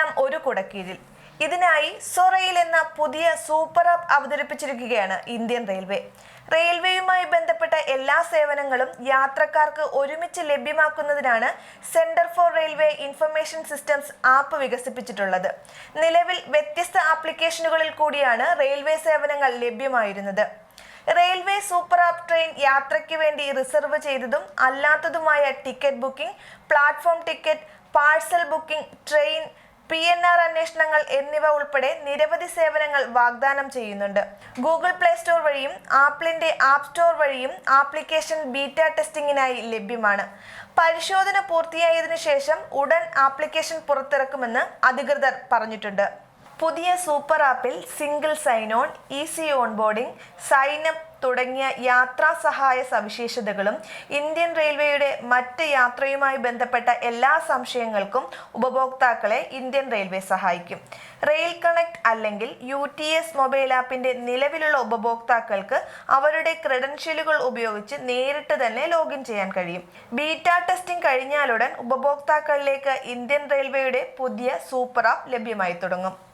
എല്ലാം ഒരു കുടക്കീഴിൽ. ഇതിനായി സൊറയിൽ എന്ന പുതിയ സൂപ്പർ ആപ്പ് അവതരിപ്പിച്ചിരിക്കുകയാണ് ഇന്ത്യൻ റെയിൽവേ. റെയിൽവേയുമായി ബന്ധപ്പെട്ട എല്ലാ സേവനങ്ങളും യാത്രക്കാർക്ക് ഒരുമിച്ച് ലഭ്യമാക്കുന്നതിനാണ് centre for railway information systems app വികസിപ്പിച്ചിട്ടുള്ളത്. നിലവിൽ വ്യത്യസ്ത ആപ്ലിക്കേഷനുകളിൽ കൂടിയാണ് റെയിൽവേ സേവനങ്ങൾ ലഭ്യമായിരുന്നത്. റെയിൽവേ സൂപ്പർ ആപ്പ് ട്രെയിൻ യാത്രയ്ക്ക് വേണ്ടി റിസർവ് ചെയ്തതും അല്ലാത്തതുമായ ticket booking platform ticket parcel booking train P N R അന്വേഷണങ്ങൾ എന്നിവ ഉൾപ്പെടെ നിരവധി സേവനങ്ങൾ വാഗ്ദാനം ചെയ്യുന്നുണ്ട്. ഗൂഗിൾ പ്ലേ സ്റ്റോർ വഴിയും ആപ്പിളിന്റെ ആപ്പ് സ്റ്റോർ വഴിയും ആപ്ലിക്കേഷൻ ബീറ്റ ടെസ്റ്റിംഗിനായി ലഭ്യമാണ്. പരിശോധന പൂർത്തിയായതിനു ശേഷം ഉടൻ ആപ്ലിക്കേഷൻ പുറത്തിറക്കുമെന്ന് അധികൃതർ പറഞ്ഞിട്ടുണ്ട്. പുതിയ സൂപ്പർ ആപ്പിൽ single sign on easy onboarding sign up തുടങ്ങിയ യാത്രാ സഹായ സവിശേഷതകളും ഇന്ത്യൻ റെയിൽവേയുടെ മറ്റ് യാത്രയുമായി ബന്ധപ്പെട്ട എല്ലാ സംശയങ്ങൾക്കും ഉപഭോക്താക്കളെ ഇന്ത്യൻ റെയിൽവേ സഹായിക്കും. റെയിൽ കണക്ട് അല്ലെങ്കിൽ യു ടി എസ് മൊബൈൽ ആപ്പിന്റെ നിലവിലുള്ള ഉപഭോക്താക്കൾക്ക് അവരുടെ ക്രെഡൻഷ്യലുകൾ ഉപയോഗിച്ച് നേരിട്ട് തന്നെ ലോഗിൻ ചെയ്യാൻ കഴിയും. ബീറ്റ ടെസ്റ്റിംഗ് കഴിഞ്ഞാലുടൻ ഉപഭോക്താക്കളിലേക്ക് ഇന്ത്യൻ റെയിൽവേയുടെ പുതിയ സൂപ്പർ ആപ്പ് ലഭ്യമായി തുടങ്ങും.